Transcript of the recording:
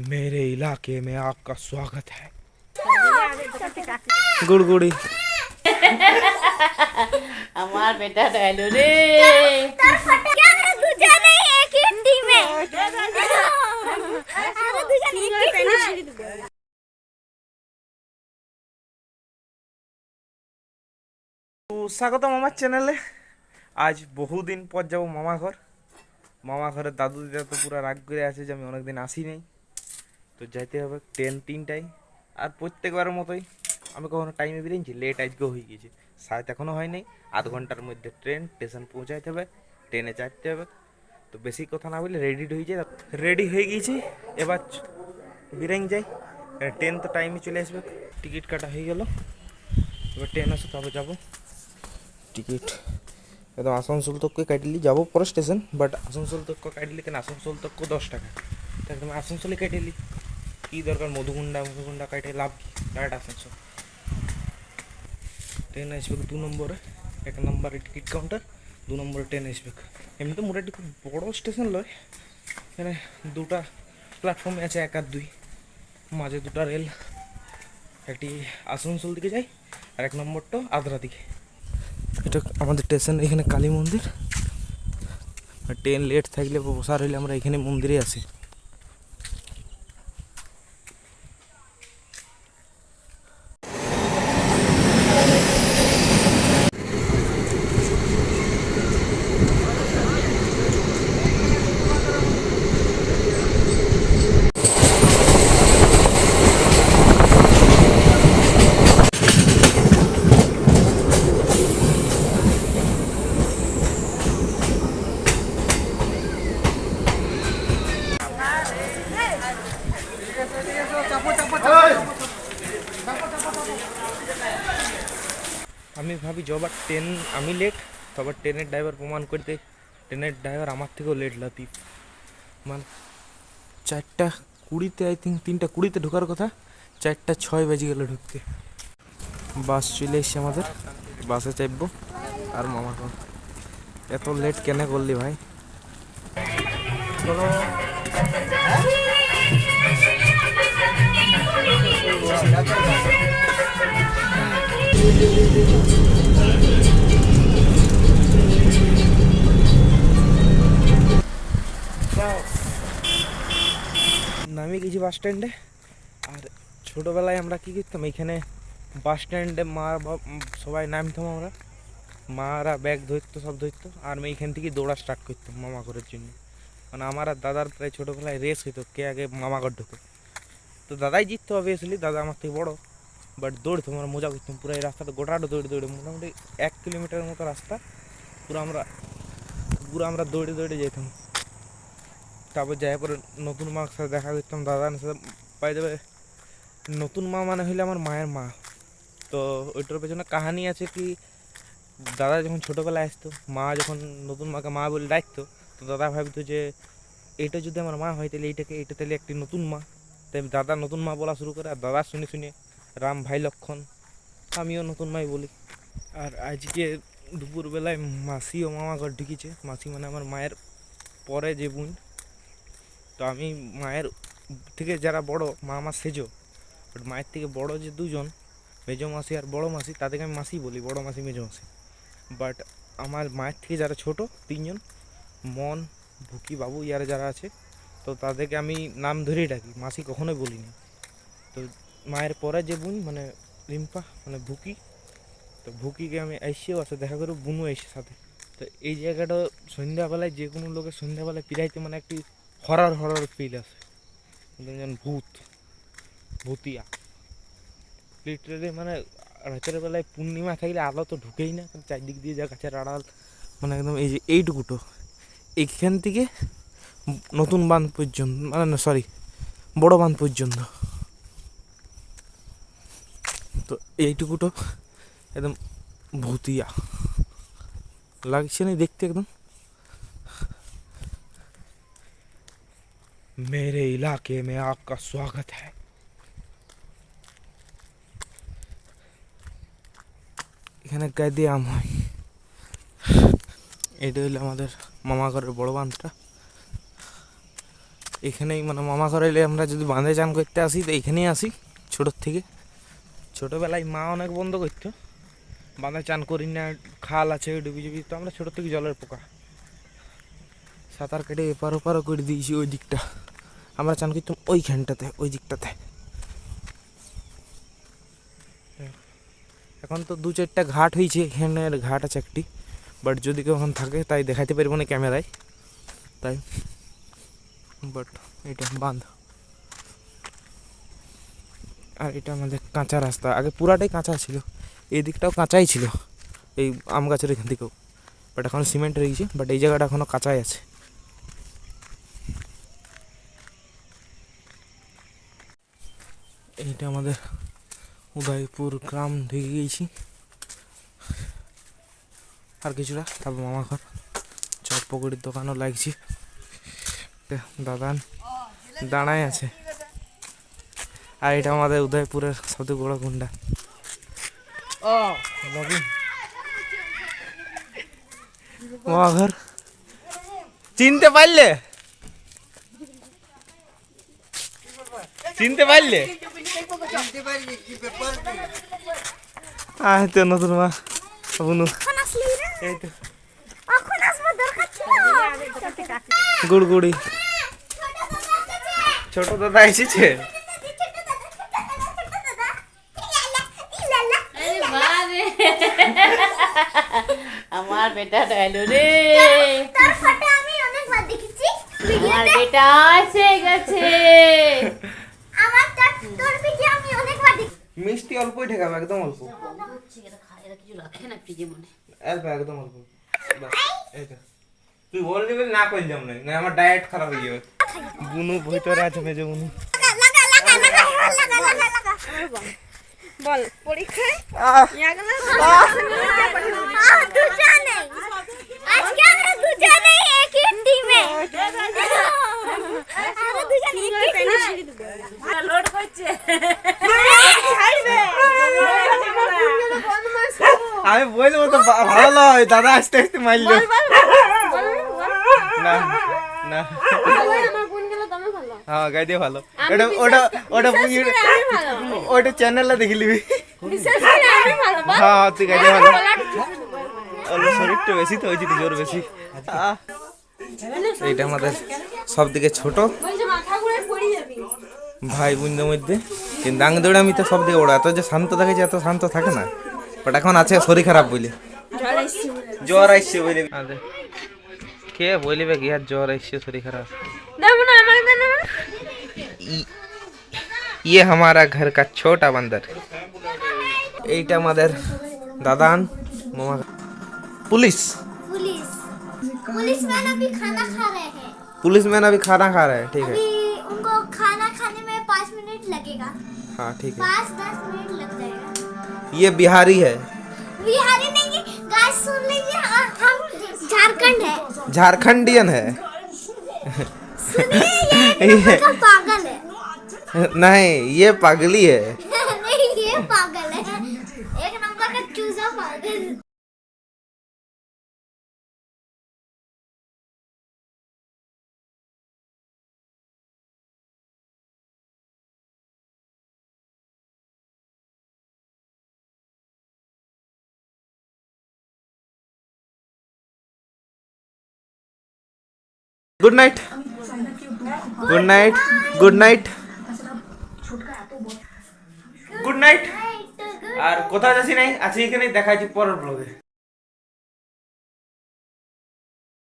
मेरे इलाके में आपका स्वागत है गुड़गुड़ी আমার বেটা ডাইলো রে क्या है দুজনে एक ही टीम में अरे দুজনে एक ही टीम में তো স্বাগতম আমার চ্যানেলে আজ বহুদিন পর যাব মামা ঘর মামা ঘরের দাদু দিদা তো পুরো রাগ করে আছে যে আমি অনেকদিন আসি নাই তো যাইতে হবে ট্রেন তিনটায়। আর প্রত্যেকবারের মতোই আমি কখনো টাইমে বেরিয়েছি লেট আজকেও হয়ে গেছে। সাত এখনও হয়নি আধ ঘণ্টার মধ্যে ট্রেন স্টেশন পৌঁছাইতে হবে ট্রেনে চাপতে হবে। তো বেশি কথা না বলে রেডি হয়ে যায় রেডি হয়ে গিয়েছি এবার বিরেং যাই। ট্রেন তো টাইমে চলে আসবে টিকিট কাটা হয়ে গেল। এবার ট্রেন আসে তবে যাব। টিকিট একদম আসানসোল তক কাটিলি যাব পরে স্টেশন বাট আসানসোল তক কাটিলি কেন? আসানসোল তক দশ টাকা। একদম আসানসোলে কাটিলি। কী দরকার, মধুগুন্ডা মধুগুন্ডা কাটে লাভ কি? ডাইরেক্ট আসানসোল ট্রেন আসবে দু নম্বরে, এক নম্বরে টিকিট কাউন্টার দু নম্বরে ট্রেন আসবে এমনিতে মোটামুটি খুব বড় স্টেশন লয়, এখানে দুটা প্ল্যাটফর্মে আছে, এক আর দুই। মাঝে দুটা রেল একটি আসানসোল দিকে যায় আর এক নম্বরটা আদ্রা দিকে। এটা আমাদের স্টেশন এখানে কালী মন্দির। ট্রেন লেট থাকলে বসা রইলে আমরা এখানে মন্দিরে আসি। আমি ভাবি যবার ট্রেন আমি লেট তবে ট্রেনের ড্রাইভার প্রমাণ করতে ট্রেনের ড্রাইভার আমার থেকেও লেট লাতিফ মানে চারটা কুড়িতে আই থিঙ্ক তিনটা কুড়িতে ঢোকার কথা, চারটা ছয় বেজে গেল ঢুকতে। বাস চলে এসছে আমাদের বাসে চাপবো আর মামা এত লেট কেন করলি ভাই? নামিয়ে গেছি বাস স্ট্যান্ডে আর ছোটোবেলায় আমরা কী করতাম? এখানে বাস স্ট্যান্ডে মা সবাই নামতাম আমরা। মারা ব্যাগ ধরতো, সব ধরতো। আর আমি এখান থেকে দৌড়া স্টার্ট করতাম মামা ঘরের জন্য। মানে আমার আর দাদার প্রায় ছোটোবেলায় রেস হইতো, কে আগে মামা ঘর ঢুকে। তো দাদাই জিততো অবভিয়াসলি দাদা আমার থেকে বড়। বাট দৌড়তো আমরা মজা করতাম। পুরো এই রাস্তাটা গোটাটা দৌড়ে দৌড়ে, মোটামুটি এক কিলোমিটারের মতো রাস্তা। পুরো আমরা পুরো আমরা দৌড়ে দৌড়ে যেতাম। তারপর যাই পরে নতুন মার সাথে দেখা করতাম দাদার সাথে। পাই দেবে নতুন মা মানে হইলে আমার মায়ের মা। তো ওইটার পেছনে কাহানি আছে কি, দাদা যখন ছোটোবেলায় আসতো, মা যখন নতুন মাকে মা বলে ডাকতো, তো দাদা ভাবতো যে এটা যদি আমার মা হয়, তাহলে এইটাকে, এইটা তাহলে একটি নতুন মা। তাই দাদা নতুন মা বলা শুরু করে, আর দাদা শুনে শুনে রাম ভাই লক্ষণ, আমিও নতুন মাই বলি। আর আজকে দুপুরবেলায় মাসি ও মামা ঘর ঢুকিছে। মাসি মানে আমার মায়ের পরে যে বোন। তো আমি মায়ের থেকে যারা বড় মা আমার সেজো বাট মায়ের থেকে বড় যে দুজন, মেজো মাসি আর বড় মাসি, তাদেরকে আমি মাসি বলি, বড় মাসি, মেজো মাসি। বাট আমার মায়ের থেকে যারা ছোট তিনজন, মন, ভুকি, বাবু, ইয়ারা যারা আছে, তো তাদেরকে আমি নাম ধরেই ডাকি। মাসি কখনোই বলিনি। তো মায়ের পরে যে বোন মানে রিম্পা মানে ভুকি, তো ভুকিকে আমি এসেও আছে, দেখা করে, বুনু এসে সাথে। তো এই জায়গাটা সন্ধ্যাবেলায় যে কোনো লোকের সন্ধ্যাবেলায় পিরাইতে মানে একটি হরার হরার ফিল আছে। যেন ভূত, ভূতিয়া। লিটারেলি মানে রাতের বেলায় পূর্ণিমা থাকলে আলো তো ঢুকেই না চারদিক দিয়ে যা গাছের আড়াল মানে একদম এই যে এইটুকুটো। এইখান থেকে নতুন বাঁধ পর্যন্ত মানে সরি বড় বাঁধ পর্যন্ত। তো এইটুকুটো একদম ভূতিয়া লাগছে না দেখতে একদম मेरे इलाके में आपका स्वागत है এখানে গায়ে আম হয় এটা হলো আমাদের মামা ঘরের বড় বাঁধটা এখানেই মানে মামা ঘরে এলে আমরা যদি বাঁধে চান করতে আসি তো এখানেই আসি ছোটোর থেকে ছোটোবেলায় মা অনেক বন্ধ করতো। বাঁধা চান করি না, খাল আছে, ডুবি ডুবি, তো আমরা ছোটোর থেকে জলের পোকা। সাঁতার কেটে এপার ওপারও করে দিয়েছি ওই দিকটা। আমরা চান করতাম ওইখানটাতে, ওই দিকটাতে। এখন তো দু চারটা ঘাট হয়েছে এখানের ঘাট আছে একটি। বাট যদি কেউ এখন থাকে, তাই দেখাতে পারব না ক্যামেরায়। তাই। বাট এটা বাঁধ। আর এটা আমাদের কাঁচা রাস্তা। আগে পুরাটাই কাঁচা ছিল। এই দিকটাও কাঁচাই ছিল। এই আম গাছের এখান থেকেও। বাট এখন সিমেন্ট রয়েছে। বাট এই জায়গাটা এখনও কাঁচাই আছে। এইটা আমাদের উদয়পুর গ্রাম ঢুকে গিয়েছি। আর কিছুটা তারপর মামা ঘর। চপ পকড়ির দোকানও লাগছি। দাদান দাঁড়ায় আছে। আর এটা আমাদের উদয়পুরের সবথেকে বড় গুন্ডা। ও মামা ঘর চিনতে পারলে? চিনতে পারলে? আহ তো নতুন মা বুনু এখন আসলি রে? এই তো। এখন আসবার দরকার ছিল। গুড়গুড়ি ছোট দাদা এসেছে। আমার বেটাটা এলো রে। তোর ফটো আমি অনেকবার দেখেছি আমার বেটা এসে গেছে। আমার তোর তোর ভিডিও আমি অনেকবার দেখেছি। মিষ্টি অল্পই ঠেকাবে একদম অল্প। কিছু রাখে না ফ্রিজে মনে অল্প একদম অল্প তুই বললি বলে না করলাম না না আমার ডায়েট খারাপ হয়ে যাবে। বুনু ভিতরে আছে মেজে বুনু। লাগা লাগা লাগা লাগা লাগা লাগা বল পরীক্ষায় আজকে আমরা একই টিমে লোড করছে আমি বলব তো ভালো নয় দাদা আস্তে আস্তে মারলো না না হ্যাঁ গাই দিয়ে ভালো ওটা ওটা ওটা ওটা হ্যাঁ তুই গাই দিয়ে ভালো। শরীরটা বেশি তো জোর বেশি। এইটা আমাদের সব দিকে ছোট ভাই বোনদের মধ্যে। কিন্তু দাং আমি তো সব দিকে বড়। এত যে শান্ত থাকে যে এত শান্ত থাকে না। বাট এখন আছে শরীর খারাপ বলে। জ্বর আসছে বলে। কে বলিবে কি আর জ্বর আসছে শরীর খারাপ? ये हमारा घर का छोटा बंदर এইটা আমাদের দাদান মামা पुलिस पुलिस पुलिस मैन अभी खाना खा रहे हैं पुलिस मैन अभी खाना खा रहा है ठीक है अभी उनको खाना खाने में पाँच मिनट लगेगा हाँ ठीक है पाँच दस मिनट लग जाएगा ये बिहारी है बिहारी नहीं गाइस सुन लीजिए हाँ, हम झारखंड है झारखंडियन है सुनिए ये नहीं ये पागली है। नहीं ये पागल है। एक नंबर का चूजा पागल। Good night good night good night good night আর কোথাও যাচ্ছি নাই আছি এখানে দেখা যাচ্ছি পরের ব্লগে